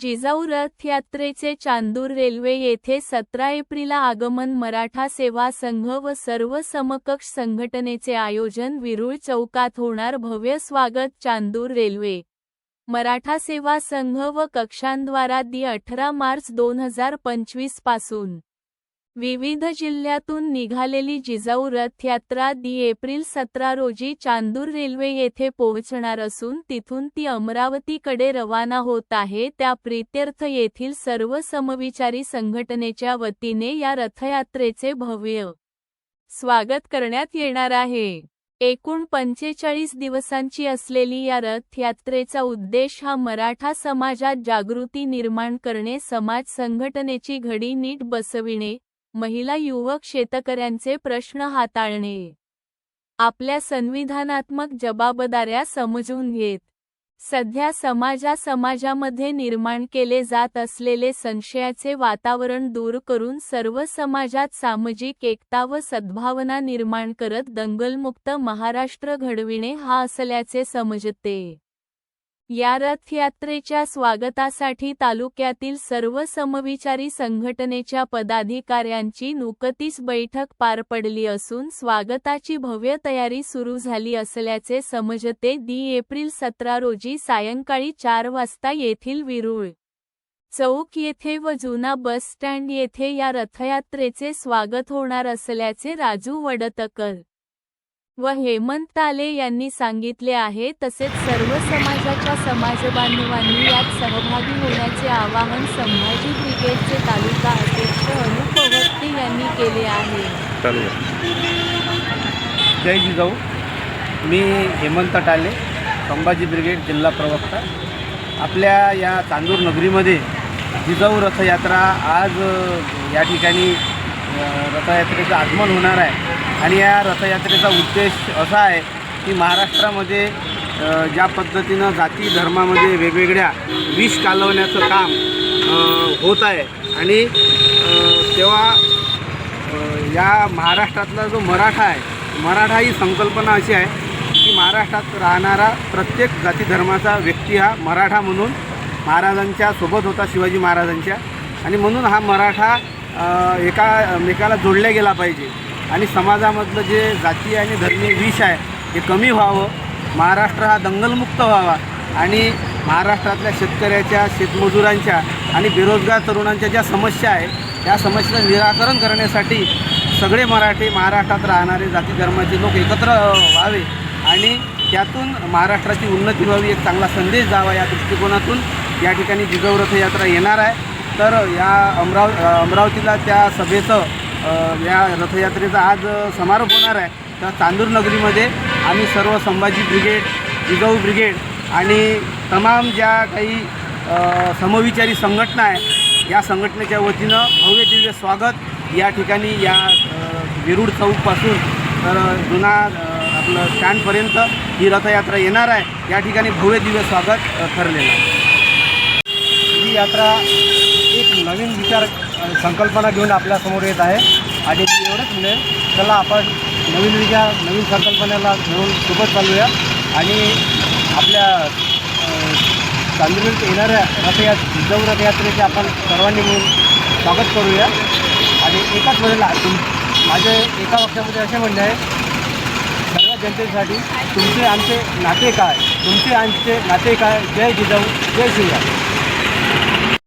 Jijau रथयात्रेचे Chandur railway येथे सतरा एप्रिलला आगमन मराठा सेवा संघ व सर्व समकक्ष संघटनेचे आयोजन विरुळ चौकात होणार भव्य स्वागत चांदूर रेल्वे. मराठा सेवा संघ व कक्षांद्वारा दि अठरा मार्च दोन हजार पंचवीसपासून. विविध जिल्ह्यातून निघालेली जिजाऊ रथयात्रा दी एप्रिल सतरा रोजी चांदूर रेल्वे येथे पोहोचणार असून तिथून ती अमरावतीकडे रवाना होत आहे. त्या प्रीत्यर्थ येथील सर्व समविचारी संघटनेच्या वतीने या रथयात्रेचे भव्य स्वागत करण्यात येणार आहे. एकूण पंचेचाळीस दिवसांची असलेली या रथयात्रेचा उद्देश हा मराठा समाजात जागृती निर्माण करणे समाज संघटनेची घडी नीट बसविणे महिला युवक शेतकऱ्यांचे प्रश्न हाताळणे. आपल्या संविधानात्मक जबाबदाऱ्या समजून घेत. सध्या समाजा समाजामध्ये निर्माण केले जात असलेले संशयाचे वातावरण दूर करून सर्व समाजात सामाजिक एकता व सद्भावना निर्माण करत दंगलमुक्त महाराष्ट्र घडविणे हा असल्याचे समजते. या रथयात्रेच्या स्वागतासाठी तालुक्यातील सर्व समविचारी संघटनेच्या पदाधिकाऱ्यांची नुकतीच बैठक पार पडली असून स्वागताची भव्य तयारी सुरू झाली असल्याचे समजते दी एप्रिल सतरा रोजी सायंकाळी चार वाजता येथील विरुळ चौक येथे व जुना बस स्टँड येथे या रथयात्रेचे स्वागत होणार असल्याचे राजू वडतकर व हेमंत ताले यांनी सांगितले आहे तसेच सर्व समाजाच्या समाजबांधवांनी यात सहभागी होण्याचे आवाहन संभाजी ब्रिगेडचे तालुका अध्यक्ष अनुप पवत्ते यांनी केले आहे. जय जिजाऊ. मी हेमंत टाले संभाजी ब्रिगेड जिल्हा प्रवक्ता. आपल्या या चांदूर नगरीमध्ये जिजाऊ रथयात्रा आज या ठिकाणी रथयात्रेचं आगमन होणार आहे. आणि या रथयात्रेचा उद्देश असा आहे की महाराष्ट्रामध्ये ज्या पद्धतीनं जाती धर्मामध्ये वेगवेगळ्या विष कालवण्याचं काम होत आहे. आणि तेव्हा या महाराष्ट्रातला जो मराठा आहे मराठा ही संकल्पना अशी आहे की महाराष्ट्रात राहणारा प्रत्येक जाती धर्माचा व्यक्ती हा मराठा म्हणून महाराजांच्या सोबत होता शिवाजी महाराजांच्या. आणि म्हणून हा मराठा एकामेकाला जोडल्या गेला पाहिजे. आणि समाजामधलं जे जाती आणि धर्मीय विष आहे हे कमी व्हावं. महाराष्ट्र हा दंगलमुक्त व्हावा. आणि महाराष्ट्रातल्या शेतकऱ्याच्या शेतमजुरांच्या आणि बेरोजगार तरुणांच्या ज्या समस्या आहे त्या समस्येचं निराकरण करण्यासाठी सगळे मराठी महाराष्ट्रात राहणारे जाती धर्माचे लोक एकत्र व्हावे. आणि त्यातून महाराष्ट्राची उन्नती व्हावी एक चांगला संदेश जावा या दृष्टिकोनातून या ठिकाणी जिजाऊ रथयात्रा येणार आहे. तर या अमराव अमरावतीला त्या सभेचं या रथयात्रेचा आज समारोप होणार आहे. तर चांदूर नगरीमध्ये आम्ही सर्व संभाजी ब्रिगेड जिजाऊ ब्रिगेड आणि तमाम ज्या काही समविचारी संघटना आहे या संघटनेच्या वतीनं भव्य दिव्य स्वागत या ठिकाणी या वेरूळ चौकपासून तर जुना आपलं स्टँडपर्यंत ही रथयात्रा येणार आहे. या ठिकाणी भव्य दिव्य स्वागत ठरलेलं आहे. ही यात्रा एक नवीन विचार संकल्पना घेऊन आपल्यासमोर येत आहे. आणि मी एवढंच म्हणेन चला आपण नवीन विचार नवीन संकल्पनेला घेऊन सोबत चालूया. आणि आपल्या अ, येणाऱ्या रथया जिजाऊ रथयात्रेचे आपण सर्वांनी मिळून स्वागत करूया. आणि एकाच वेळेला तुम माझे एका वाक्यामध्ये असे म्हणणे आहे सर्व जनतेसाठी तुमचे आमचे नाते काय? तुमचे आमचे नाते काय? जय जिजाऊ जय श्रीराम.